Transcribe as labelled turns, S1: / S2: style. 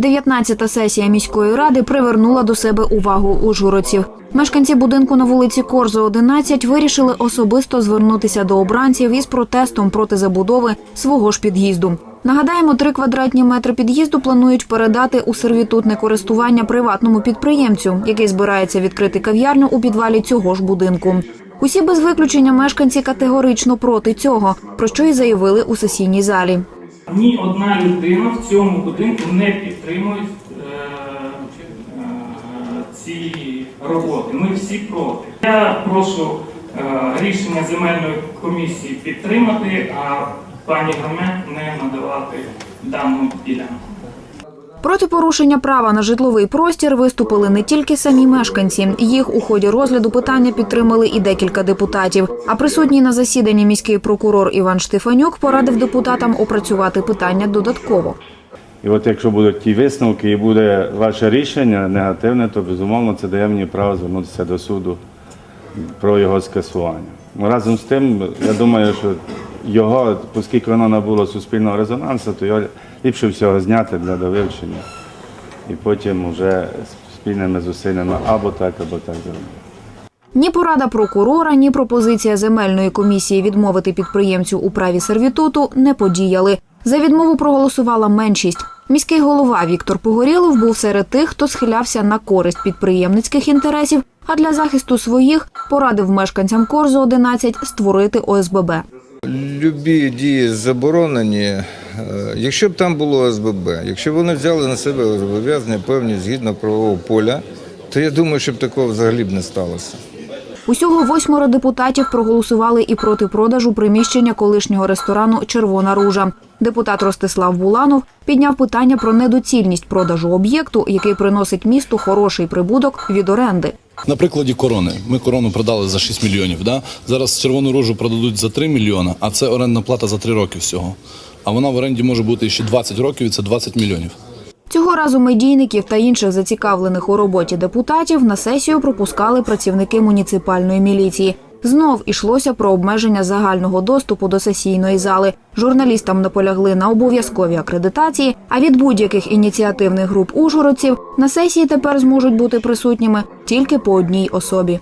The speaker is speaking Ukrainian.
S1: 19-та сесія міської ради привернула до себе увагу ужгородців. Мешканці будинку на вулиці Корзо 11 вирішили особисто звернутися до обранців із протестом проти забудови свого ж під'їзду. Нагадаємо, три квадратні метри під'їзду планують передати у сервітутне користування приватному підприємцю, який збирається відкрити кав'ярню у підвалі цього ж будинку. Усі без виключення мешканці категорично проти цього, про що й заявили у сесійній залі.
S2: Ні одна людина в цьому будинку не підтримує е, е, ці роботи. Ми всі проти. Я прошу е, рішення земельної комісії підтримати, а пані Громе не надавати дану ділянку.
S1: Проти порушення права на житловий простір виступили не тільки самі мешканці. Їх у ході розгляду питання підтримали і декілька депутатів. А присутній на засіданні міський прокурор Іван Штефанюк порадив депутатам опрацювати питання додатково.
S3: І от якщо будуть ті висновки і буде ваше рішення негативне, то безумовно це дає мені право звернутися до суду про його скасування. Ну, Разом з тим, я думаю, що його, оскільки воно набуло суспільного резонансу, то його ліпше всього зняти для довивчення і потім вже спільними зусиллями або так, або так зробити.
S1: Ні порада прокурора, ні пропозиція земельної комісії відмовити підприємцю у праві сервітуту не подіяли. За відмову проголосувала меншість. Міський голова Віктор Погорєлов був серед тих, хто схилявся на користь підприємницьких інтересів, а для захисту своїх порадив мешканцям Корзу 11 створити ОСББ.
S4: Любі дії заборонені. Е, Якщо б там було ОСББ, якщо б вони взяли на себе зобов'язання певні згідно правового поля, то я думаю, що б такого взагалі б не сталося.
S1: Усього восьмеро депутатів проголосували і проти продажу приміщення колишнього ресторану Червона ружа. Депутат Ростислав Буланов підняв питання про недоцільність продажу об'єкту, який приносить місту хороший прибуток від оренди.
S5: На прикладі корони. Ми корону продали за 6 мільйонів. Да? Зараз червону рожу продадуть за 3 мільйони, а це орендна плата за 3 роки всього. А вона в оренді може бути ще 20 років, і це 20 мільйонів.
S1: Цього разу медійників та інших зацікавлених у роботі депутатів на сесію пропускали працівники муніципальної міліції. Знов ішлося про обмеження загального доступу до сесійної зали. Журналістам наполягли на обов'язковій акредитації, а від будь-яких ініціативних груп ужгородців на сесії тепер зможуть бути присутніми тільки по одній особі.